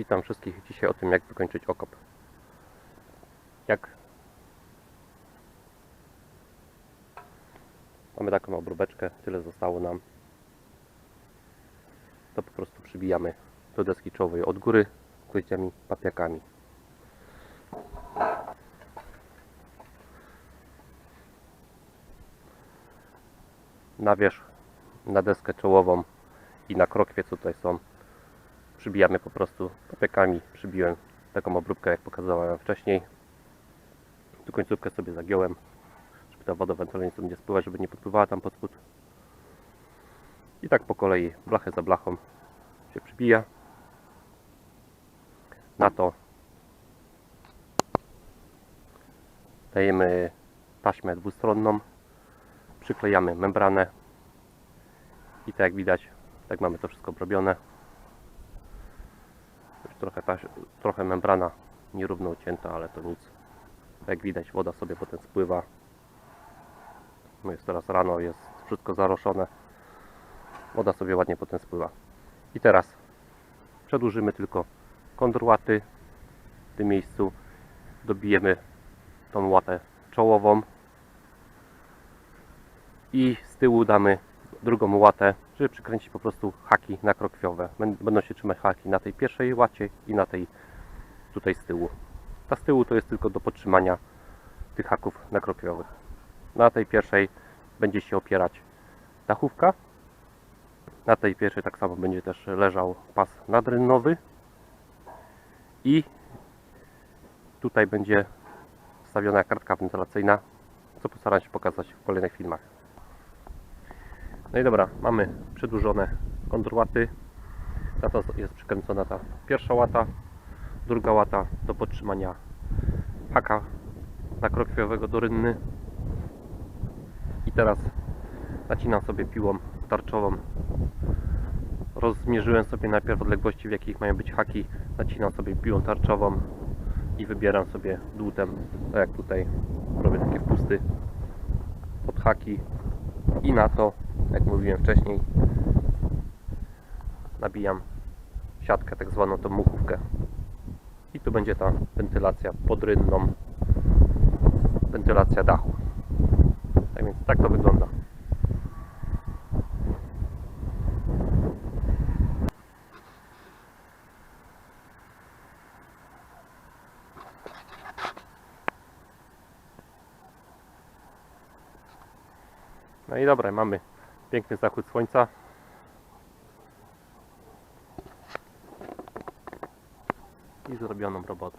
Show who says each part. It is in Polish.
Speaker 1: Witam wszystkich dzisiaj o tym, jak wykończyć okop. Jak mamy taką obróbeczkę, tyle zostało nam. To po prostu przybijamy do deski czołowej od góry gwoździami, papiakami. Na wierzch, na deskę czołową i na krokwie, co tutaj są, przybijamy po prostu papiakami. Przybiłem taką obróbkę, jak pokazałem wcześniej. Tu końcówkę sobie zagiąłem, żeby ta woda ewentualnie sobie nie spływać, żeby nie podpływała tam pod spód. I tak po kolei, blachę za blachą się przybija. Na to dajemy taśmę dwustronną, przyklejamy membranę i tak jak widać, tak mamy to wszystko obrobione. Trochę, taś, trochę membrana nierówno ucięta, ale to nic. Jak widać, woda sobie potem spływa. No jest teraz rano, jest wszystko zaroszone. Woda sobie ładnie potem spływa. I teraz przedłużymy tylko kontrłaty w tym miejscu. Dobijemy tą łatę czołową. I z tyłu damy drugą łatę, żeby przykręcić po prostu haki nakrokwiowe. Bę- Będą się trzymać haki na tej pierwszej łacie i na tej tutaj z tyłu. Ta z tyłu to jest tylko do podtrzymania tych haków nakrokwiowych. Na tej pierwszej będzie się opierać dachówka. Na tej pierwszej tak samo będzie też leżał pas nadrynnowy. I tutaj będzie wstawiona kartka wentylacyjna, co postaram się pokazać w kolejnych filmach. No i dobra, mamy przedłużone kontrłaty. Na to jest przykręcona ta pierwsza łata, druga łata do podtrzymania haka nakrokwiowego do rynny. I teraz nacinam sobie piłą tarczową. Rozmierzyłem sobie najpierw odległości, w jakich mają być haki. Nacinam sobie piłą tarczową i wybieram sobie dłutem, tak jak tutaj robię takie wpusty pod haki i na to, jak mówiłem wcześniej, nabijam siatkę, tak zwaną tą muchówkę. I tu będzie ta wentylacja podrynną, wentylacja dachu. Tak więc tak to wygląda. No i dobra, mamy piękny zachód słońca. I zrobioną robotę.